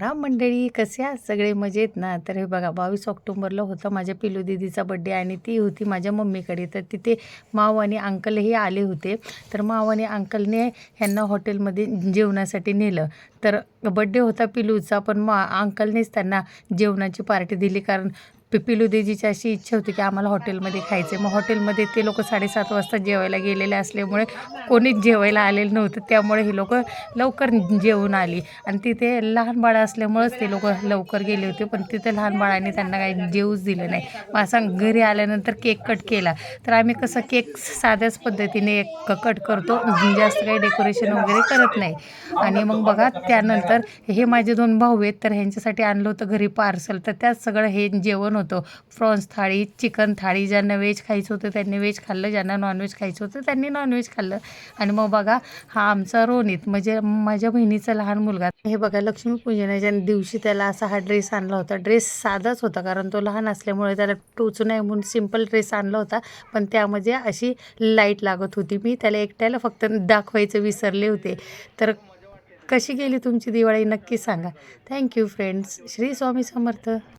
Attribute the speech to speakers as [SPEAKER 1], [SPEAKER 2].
[SPEAKER 1] राम मंडळी कसे आहात सगळे? मजेत ना? तर हे बघा बावीस ऑक्टोबरला होता माझ्या पिलू दिदीचा बड्डे आणि ती होती माझ्या मम्मीकडे. तर तिथे माव आणि अंकलही आले होते. तर माव आणि अंकलने ह्यांना हॉटेलमध्ये जेवणासाठी नेलं. तर बड्डे होता पिलूचा पण मा अंकलनेच त्यांना जेवणाची पार्टी दिली. कारण पि पिलू अशी इच्छा होती की आम्हाला हॉटेलमध्ये खायचं मग हॉटेलमध्ये ते लोक साडेसात वाजता जेवायला गेलेले असल्यामुळे कोणीच जेवायला आलेलं नव्हतं. त्यामुळे हे लोक लवकर जेवून आली. आणि तिथे लहान बाळं असल्यामुळंच ते लोक लवकर गेले होते पण तिथे लहान बाळांनी त्यांना काही जेवूच दिलं नाही. मग असं घरी आल्यानंतर केक कट केला. तर आम्ही कसं केक साध्याच पद्धतीने कट करतो जास्त काही डेकोरेशन वगैरे करत नाही. आणि मग बघा त्यानंतर हे माझे दोन भाऊ आहेत तर ह्यांच्यासाठी आणलं होतं घरी पार्सल. तर त्यात सगळं हे जेवण होतं. प्रॉन्स थाळी चिकन थाळी ज्यांना व्हेज खायचं होतं त्यांनी व्हेज खाल्लं ज्यांना नॉनव्हेज खायचं होतं त्यांनी नॉनव्हेज खाल्लं. आणि मग बघा हा आमचा रोनित म्हणजे माझ्या बहिणीचा लहान मुलगा. हे बघा लक्ष्मीपूजनाच्या दिवशी त्याला असा हा ड्रेस आणला होता. ड्रेस साधाच होता कारण तो लहान असल्यामुळे त्याला टोचू नये म्हणून सिंपल ड्रेस आणला होता. पण त्यामध्ये अशी लाइट लागत होती. मी त्याला एकट्याला फक्त दाखवायचं विसरले होते. तर कशी गेली तुमची दिवाळी? नक्की सांगा. Thank you friends Shri Swami Samarth.